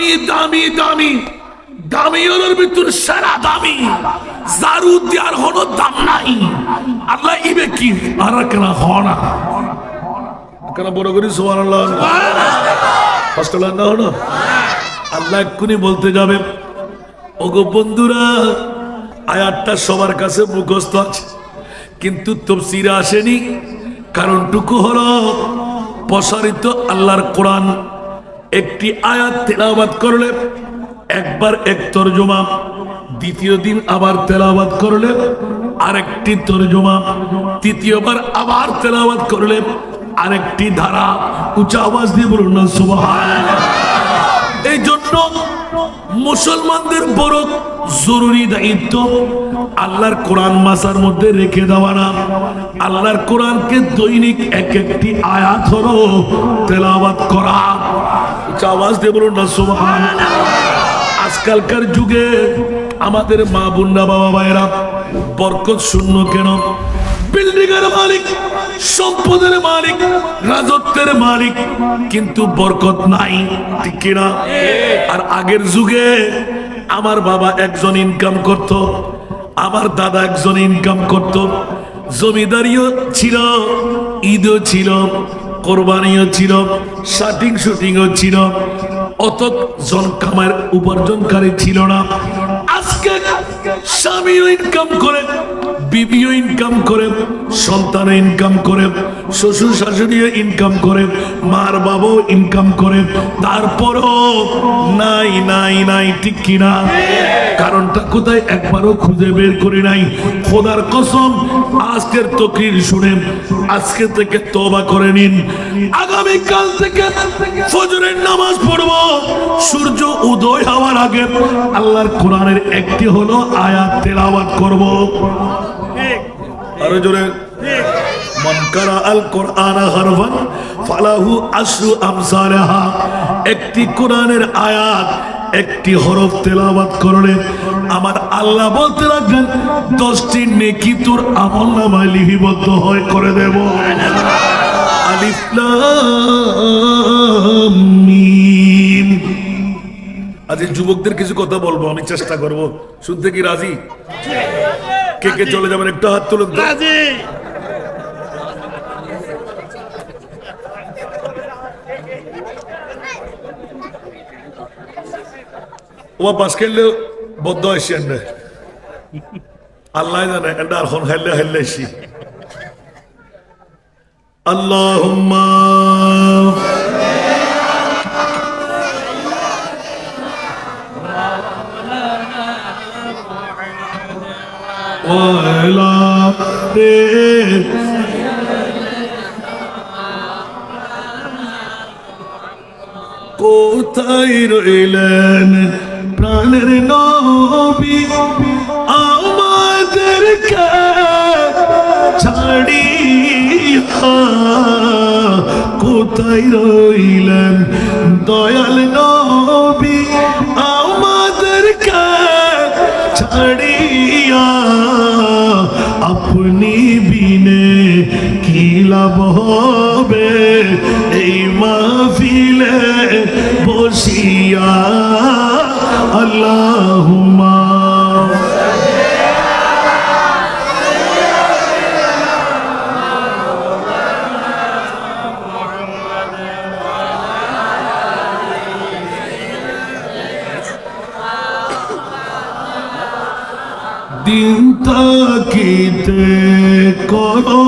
দামি দামি দামি। দামি হলোর ভিতর সেরা দামি। জারু দেওয়ার হলো দাম নাই। আল্লাহ ইবে কি? আর কেন হনা কেন বড় করি? সোমান আল্লাহ কষ্ট না হলো? আল্লাহ এক্ষুনি বলতে যাবে, ওগো বন্ধুরা, আয়াতটা সবার কাছে মুখস্থ আছে, কিন্তু তফসিরে আসেনি। কারণটুকু হলো, প্রসারিত আল্লাহর কোরআন একটি আয়াত তেলাবাদ করলে একবার এক তর্জমা, দ্বিতীয় দিন আবার তেলাবাদ করলে আরেকটি তর্জমা, তৃতীয়বার আবার তেলাবাদ করলে আরেকটি ধারা। উঁচা আওয়াজ দিয়ে বলুন না, সুবহানাল্লাহ। এই জন্য মুসলমানদের বড় জরুরি দায়িত্ব আল্লাহর কোরআন মাসার মধ্যে রেখে দেওয়া না। আল্লাহর কোরআনকে দৈনিক এক একটি আয়াত হলো তেলাওয়াত করা। আওয়াজ দিয়ে বলুন না সুবহান আজকালকার যুগে আমাদের মা বুন্ডা বাবা ভাইরা বরকত শূন্য কেন? বিল্ডিং এর মালিক, সম্পদের মালিক, রাজত্বের মালিক, কিন্তু বরকত নাই, ঠিক কিনা? আর আগের যুগে আমার বাবা একজন ইনকাম করত, আমার দাদা একজন ইনকাম করত, জমিদারিও ছিল, ঈদও ছিল কোরবানিও ছিল শাটিং শুটিংও ছিল। অত জন কামার উপার্জনকারী ছিল না। আজকে স্বামীও ইনকাম করে, বিবিও ইনকাম করে সন্তান ইনকাম করে, শ্বশুর শাশুড়িও ইনকাম করে, মার বাবাও ইনকাম করে, তারপরও নাই নাই নাই, ঠিক কিনা? কারণটা কোথায়? একবারও খুঁজে বের করি নাই। খোদার কসম, আজকের তকরির শুনে আজকে থেকে তবা করে নিন। আগামীকাল থেকে ফজরের নামাজ পড়ব। সূর্য উদয় হওয়ার আগে আল্লাহর কোরআনের একটি হলো আয়াত তেলাওয়াত করব। আরও জোরে। কারা আল কোরআন হারফান ফালাহু আশরু আমসালাহা। একটি কোরআনের আয়াত একটি হরফ তেলাওয়াত করলে আমার আল্লাহ বলতে লাগলেন দশটি নেকি তোর আমল নামায় লিপিবদ্ধ হয় করে দেব। আলিফ লাম মিম। আজ এই যুবকদের কিছু কথা বলব আমি চেষ্টা করব। শুনতে কি রাজি? কে কে চলে যাবেন একটু হাত তুলুন তো। ও বাস খেললে বদ্ধ এনে। আল্লাহ জানে এটা আর হন খাইলে খাইলে ওয়ালা রে। কোথায় রইলেন প্রাণের নবী? আমাদেরকে ছাড়িয়া কোথায় রইলেন দয়াল নবী? লাভ হবে এই মাহফিলে বসিয়া আল্লাহুম্মা। দিন তাকিতে করো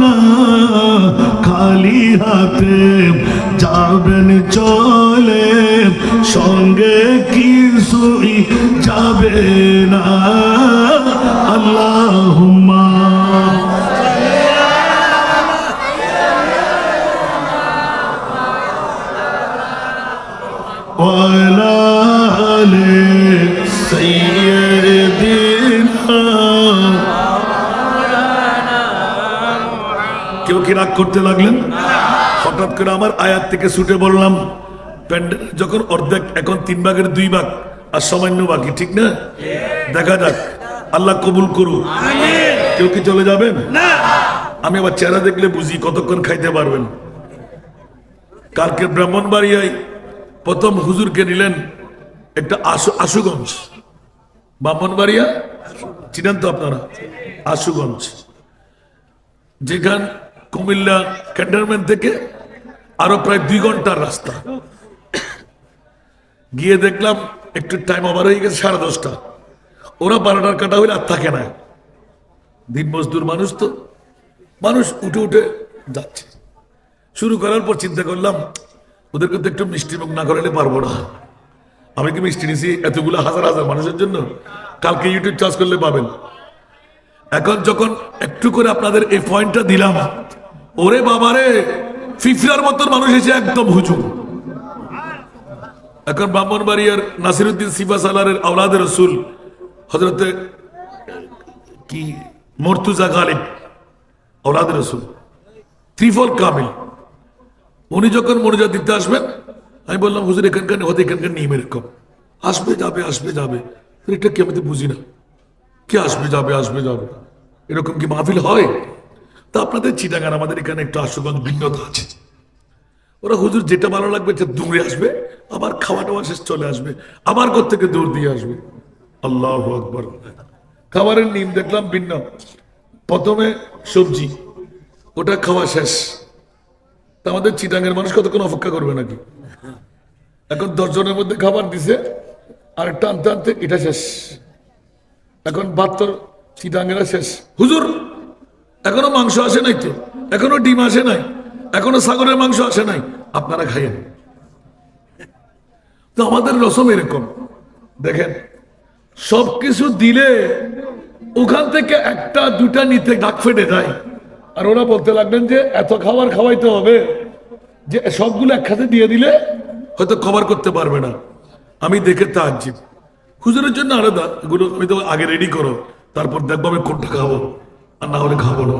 ভাবনা খালি হাতে যাবেন চলে সঙ্গে কিছুই যাবে না। আল্লাহুম্মা কি রাগ করতে লাগলেন? হঠাৎ করে আমার আয়াত থেকে ছুটে বললাম প্যান্ডেল যখন অর্ধেক এখন তিন ভাগের দুই ভাগ আর সামান্য বাকি ঠিক না? দেখা যাক আল্লাহ কবুল করুক। কেউ কি চলে যাবেন? আমি আবার চেহারা দেখলে বুঝি কতক্ষণ খাইতে পারবেন। কালকে ব্রাহ্মণবাড়িয়ায় প্রথম হুজুরকে নিলেন একটা আশু আশুগঞ্জ। ব্রাহ্মণবাড়িয়া? চিনেন তো আপনারা? আশুগঞ্জ। যেখান কুমিল্লা ক্যান্টনমেন্ট থেকে আরও প্রায় দুই ঘণ্টার রাস্তা। গিয়ে দেখলাম একটু টাইম ওভার হয়ে গেছে, সাড়ে দশটা। ওরা বারোটার কাটা হইলে আর থাকে না। দিন মজদুর মানুষ তো। মানুষ উঠে উঠে যাচ্ছে। শুরু করার পর চিন্তা করলাম, ওদেরকে তো একটু মিষ্টি মুখ না করালে পারব না। আমি কি মিষ্টি নিছি এতগুলো হাজার হাজার মানুষের জন্য? কালকে ইউটিউব চার্জ করলে পাবেন। এখন যখন একটু করে আপনাদের এই পয়েন্টটা দিলাম ওরে বাবারে ফিফরার মতন মানুষ এসে একদম হুজুম এখন ব্রাহ্মণবাড়িয়ার নাসিরুদ্দিন সিফা সালারের আওলাদের রসুল হজরতে কি মর্তুজা গালিব আওলাদের রসুল, ত্রিফল কামিল। উনি যখন মনোজাত দিতে আসবেন, আমি বললাম, হুজুর, এখানকার হতে এখানকার নিয়ম এরকম আসবে, যাবে আসবে, যাবে। এটা কি আমি তো বুঝি না। কে আসবে, যাবে আসবে, যাবে। এরকম কি মাহফিল হয়? তা আপনাদের চিটাগান আমাদের এখানে একটু আশুগঞ্জ ভিন্নতা আছে। ওরা হুজুর, যেটা ভালো লাগবে সেটা দূরে আসবে, আবার খাওয়া টাওয়া শেষ চলে আসবে, আবার থেকে দূর দিয়ে আসবে। আল্লাহ আকবর। খাবারের নিম দেখলাম ভিন্ন। প্রথমে সবজি, ওটা খাওয়া শেষ। তা আমাদের চিটাঙ্গের মানুষ কতক্ষণ অপেক্ষা করবে নাকি? এখন দশজনের মধ্যে খাবার দিছে আর একটা আনতে আনতে এটা শেষ। এখন বাহাত্তর চিটাঙ্গেরা শেষ। হুজুর এখনও মাংস আসে নাই তো। এখনও ডিম আসে নাই। এখনও সাগরের মাংস আসে নাই। আপনারা খাইয়েন। তো আমাদের রসম এরকম। দেখেন, সবকিছু দিলে ওখান থেকে একটা, দুটা নিতে ডাক ফেটে যায়। আর ওরা বলতে লাগলেন যে, এত খাবার খাওয়াইতে হবে যে সবগুলো একসাথে দিয়ে দিলে হয়তো কভার করতে পারবে না। আমি দেখে তাজ্জিব। হুজুরের জন্য আলাদা। এগুলো আমি তো আগে রেডি করো। তারপর দেখব আমি কোনটা খাব। আর না হলে খাব না।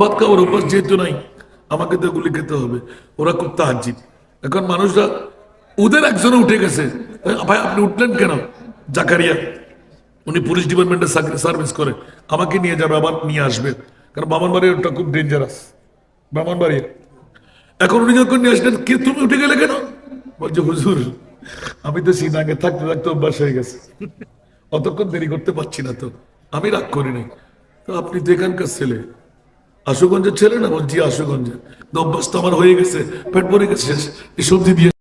ভাত খাবার অভ্যাস যেহেতু নাই, আমাকে তো এগুলি খেতে হবে। ওরা খুব তাজ্জিব এখন মানুষরা ওদের একজনে উঠে গেছে। ভাই, আপনি উঠলেন কেন? জাকারিয়া, উনি পুলিশ ডিপার্টমেন্টে সার্ভিস করে। আমাকে নিয়ে যাবে, আবার নিয়ে আসবে। কারণ ব্রাহ্মণবাড়ির ওটা খুব ডেঞ্জারাস ব্রাহ্মণবাড়িয়া এখন উনি যখন নিয়ে আসলেন, কে তুমি উঠে গেলে কেন? বলছে, হুজুর, আমি তো সিনাগে থাকতে থাকতে অভ্যাস হয়ে গেছে। অতক্ষণ দেরি করতে পারছি না তো। আমি রাগ করি নাই। তো আপনি তো এখানকার ছেলে। আশুগঞ্জের ছেলে না বলছি আশুগঞ্জের। দম্বাস তো আমার হয়ে গেছে, পেট ভরে গেছে এই সবজি দিয়ে